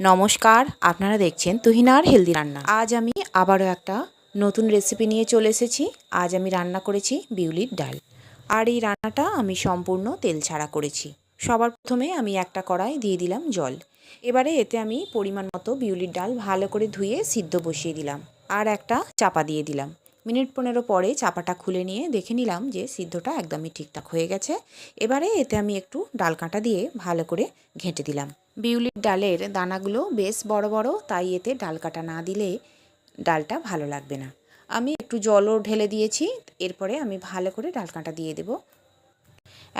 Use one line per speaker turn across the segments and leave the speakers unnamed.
নমস্কার, আপনারা দেখছেন তুহিনার হেলদি রান্না। আজ আমি আবারও একটা নতুন রেসিপি নিয়ে চলে এসেছি। আজ আমি রান্না করেছি বিউলির ডাল। আর এই রান্নাটা আমি সম্পূর্ণ তেল ছাড়া করেছি। সবার প্রথমে আমি একটা কড়াই দিয়ে দিলাম জল। এবারে এতে আমি পরিমাণ মতো বিউলির ডাল ভালো করে ধুয়ে সিদ্ধ বসিয়ে দিলাম। আর একটা চাপা দিয়ে দিলাম। মিনিট পনেরো পরে চাপাটা খুলে নিয়ে দেখে নিলাম যে সিদ্ধটা একদমই ঠিকঠাক হয়ে গেছে। এবারে এতে আমি একটু ডাল কাঁটা দিয়ে ভালো করে ঘেঁটে দিলাম। বিউলির ডালের দানাগুলো বেশ বড় বড়, তাই এতে ডাল কাটা না দিলে ডালটা ভালো লাগবে না। আমি একটু জলও ঢেলে দিয়েছি, এরপরে আমি ভালো করে ডাল কাঁটা দিয়ে দেব।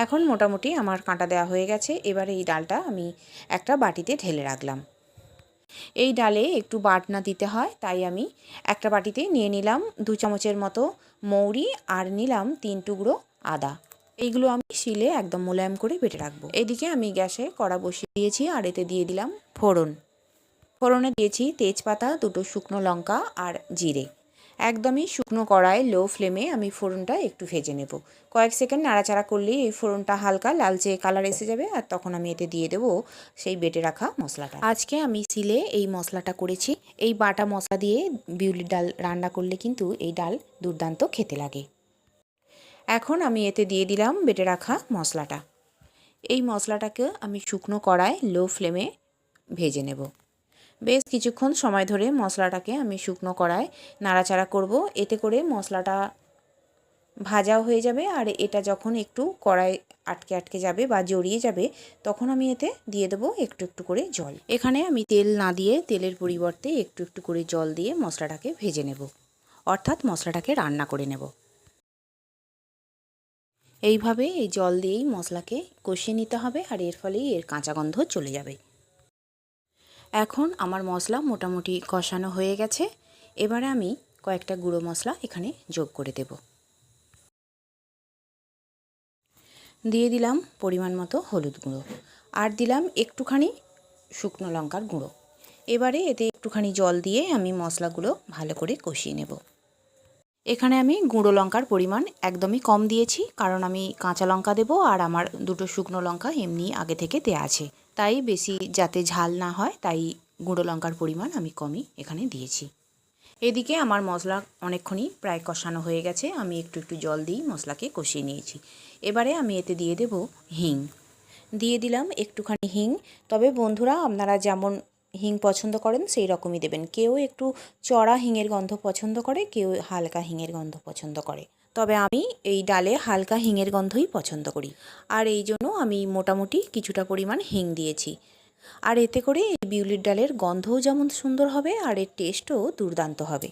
এখন মোটামুটি আমার কাঁটা দেওয়া হয়ে গেছে, এবারে এই ডালটা আমি একটা বাটিতে ঢেলে রাখলাম। এই ডালে একটু বাটনা দিতে হয়, তাই আমি একটা বাটিতে নিয়ে নিলাম দু চামচের মতো মৌরি আর নিলাম তিন টুকরো আদা। এইগুলো আমি শিলে একদম মোলায়েম করে বেটে রাখব। এদিকে আমি গ্যাসে কড়া বসিয়ে দিয়েছি আর এতে দিয়ে দিলাম ফোড়ন। ফোড়নে দিয়েছি তেজপাতা, দুটো শুকনো লঙ্কা আর জিরে। একদমই শুকনো কড়ায় লো ফ্লেমে আমি ফোড়নটা একটু ভেজে নেব। কয়েক সেকেন্ড নাড়াচাড়া করলেই এই ফোড়নটা হালকা লালচে কালার এসে যাবে আর তখন আমি এতে দিয়ে দেবো সেই বেটে রাখা মশলাটা। আজকে আমি সিলে এই মশলাটা করেছি। এই বাটা মশলা দিয়ে বিউলির ডাল রান্না করলে কিন্তু এই ডাল দুর্দান্ত খেতে লাগে। এখন আমি এতে দিয়ে দিলাম বেটে রাখা মশলাটা। এই মশলাটাকে আমি শুকনো কড়ায় লো ফ্লেমে ভেজে নেব। বেশ কিছুক্ষণ সময় ধরে মশলাটাকে আমি শুকনো কড়ায় নাড়াচাড়া করব। এতে করে মশলাটা ভাজাও হয়ে যাবে আর এটা যখন একটু কড়াই আটকে আটকে যাবে বা জড়িয়ে যাবে, তখন আমি এতে দিয়ে দেবো একটু একটু করে জল। এখানে আমি তেল না দিয়ে তেলের পরিবর্তে একটু একটু করে জল দিয়ে মশলাটাকে ভেজে নেব। অর্থাৎ মশলাটাকে রান্না করে নেব। এইভাবে এই জল দিয়েই মশলাকে কষিয়ে নিতে হবে আর এর ফলেই এর কাঁচা গন্ধ চলে যাবে। এখন আমার মশলা মোটামুটি কষানো হয়ে গেছে। এবারে আমি কয়েকটা গুঁড়ো মশলা এখানে যোগ করে দেব। দিয়ে দিলাম পরিমাণ মতো হলুদ গুঁড়ো। আর দিলাম একটুখানি শুকনো লঙ্কার গুঁড়ো। এবারে এতে একটুখানি জল দিয়ে আমি মশলাগুলো ভালো করে কষিয়ে নেব। এখানে আমি গুঁড়ো লঙ্কার পরিমাণ একদমই কম দিয়েছি, কারণ আমি কাঁচা লঙ্কা দেবো আর আমার দুটো শুকনো লঙ্কা এমনি আগে থেকে দেওয়া আছে। তাই বেশি যাতে ঝাল না হয়, তাই গুঁড়ো লঙ্কার পরিমাণ আমি কমই এখানে দিয়েছি। এদিকে আমার মশলা অনেকক্ষণই প্রায় কষানো হয়ে গেছে, আমি একটু একটু জল দিই মশলাকে কষিয়ে নিয়েছি। এবারে আমি এতে দিয়ে দেব হিং। দিয়ে দিলাম একটুখানি হিং। তবে বন্ধুরা, আপনারা যেমন হিং পছন্দ করেন, সেই রকমই দেবেন। কেউ একটু চড়া হিঙের গন্ধ পছন্দ করে, কেউ হালকা হিঙের গন্ধ পছন্দ করে। তবে আমি এই ডালে হালকা হিঙের গন্ধই পছন্দ করি। আর এই জন্য আমি মোটামুটি কিছুটা পরিমাণ হিং দিয়েছি। আর এতে করে এই বিউলির ডালের গন্ধও যেমন সুন্দর হবে, আর এর টেস্টও দুর্দান্ত হবে।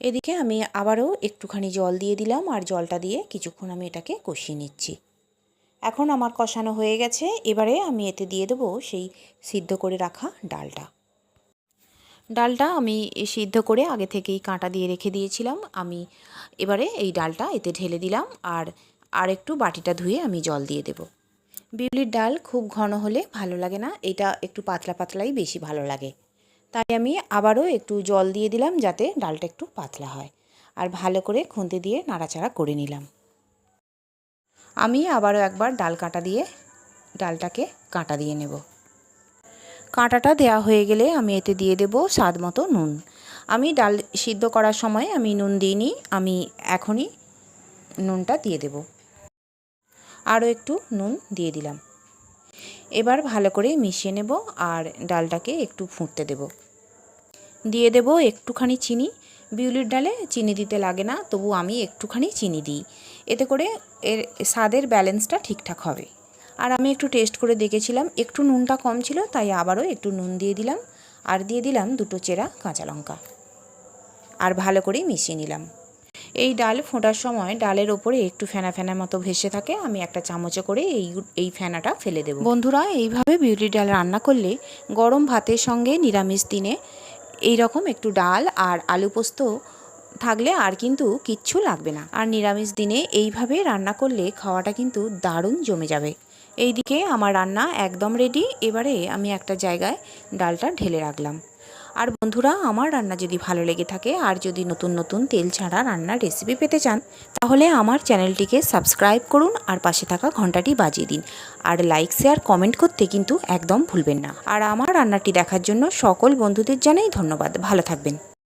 এদিকে আমি আবারও একটুখানি জল দিয়ে দিলাম, আর জলটা দিয়ে কিছুক্ষণ আমি এটাকে কষিয়ে নিচ্ছি। এখন আমার কষানো হয়ে গেছে, এবারে আমি এতে দিয়ে দেবো সেই সিদ্ধ করে রাখা ডালটা। ডালটা আমি সিদ্ধ করে আগে থেকেই কাঁটা দিয়ে রেখে দিয়েছিলাম। আমি এবারে এই ডালটা এতে ঢেলে দিলাম আর আর একটু বাটিটা ধুয়ে আমি জল দিয়ে দেব। বিউলির ডাল খুব ঘন হলে ভালো লাগে না, এটা একটু পাতলা পাতলাই বেশি ভালো লাগে। তাই আমি আবারও একটু জল দিয়ে দিলাম যাতে ডালটা একটু পাতলা হয় আর ভালো করে খুন্তি দিয়ে নাড়াচাড়া করে নিলাম। আমি আবারও একবার ডাল কাঁটা দিয়ে ডালটাকে কাঁটা দিয়ে নেব। কাঁটাটা দেওয়া হয়ে গেলে আমি এতে দিয়ে দেব স্বাদ মতো নুন। আমি ডাল সিদ্ধ করার সময় আমি নুন দিইনি, আমি এখনই নুনটা দিয়ে দেব। আরও একটু নুন দিয়ে দিলাম। এবার ভালো করে মিশিয়ে নেব আর ডালটাকে একটু ফুটতে দেব। দিয়ে দেব একটুখানি চিনি। বিউলির ডালে চিনি দিতে লাগে না, তবু আমি একটুখানি চিনি দিই। এতে করে এর স্বাদের ব্যালেন্সটা ঠিকঠাক হবে। আর আমি একটু টেস্ট করে দেখেছিলাম, একটু নুনটা কম ছিল, তাই আবারও একটু নুন দিয়ে দিলাম। আর দিয়ে দিলাম দুটো চেরা কাঁচা লঙ্কা। আর ভালো করেই মিশিয়ে নিলাম। এই ডাল ফোটার সময় ডালের ওপরে একটু ফেনা ফেনা মতো ভেসে থাকে, আমি একটা চামচে করে এই এই ফেনাটা ফেলে দেবো। বন্ধুরা, এইভাবে বিউলি ডাল রান্না করলে গরম ভাতের সঙ্গে নিরামিষ দিনে এই রকম একটু ডাল আর আলু পোস্ত থাকলে আর কিন্তু কিচ্ছু লাগবে না। আর নিরামিষ দিনে এইভাবে রান্না করলে খাওয়াটা কিন্তু দারুণ জমে যাবে। এইদিকে আমার রান্না একদম রেডি এবারে আমি একটা জায়গায় ডালটা ঢেলে রাখলাম। আর বন্ধুরা, আমার রান্না যদি ভালো লেগে থাকে আর যদি নতুন নতুন তেল ছাড়া রান্নার রেসিপি পেতে চান, তাহলে আমার চ্যানেলটিকে সাবস্ক্রাইব করুন আর পাশে থাকা ঘন্টাটি বাজিয়ে দিন। আর লাইক শেয়ার কমেন্ট করতে কিন্তু একদম ভুলবেন না। আর আমার রান্নাটি দেখার জন্য সকল বন্ধুদের জানাই ধন্যবাদ। ভালো থাকবেন।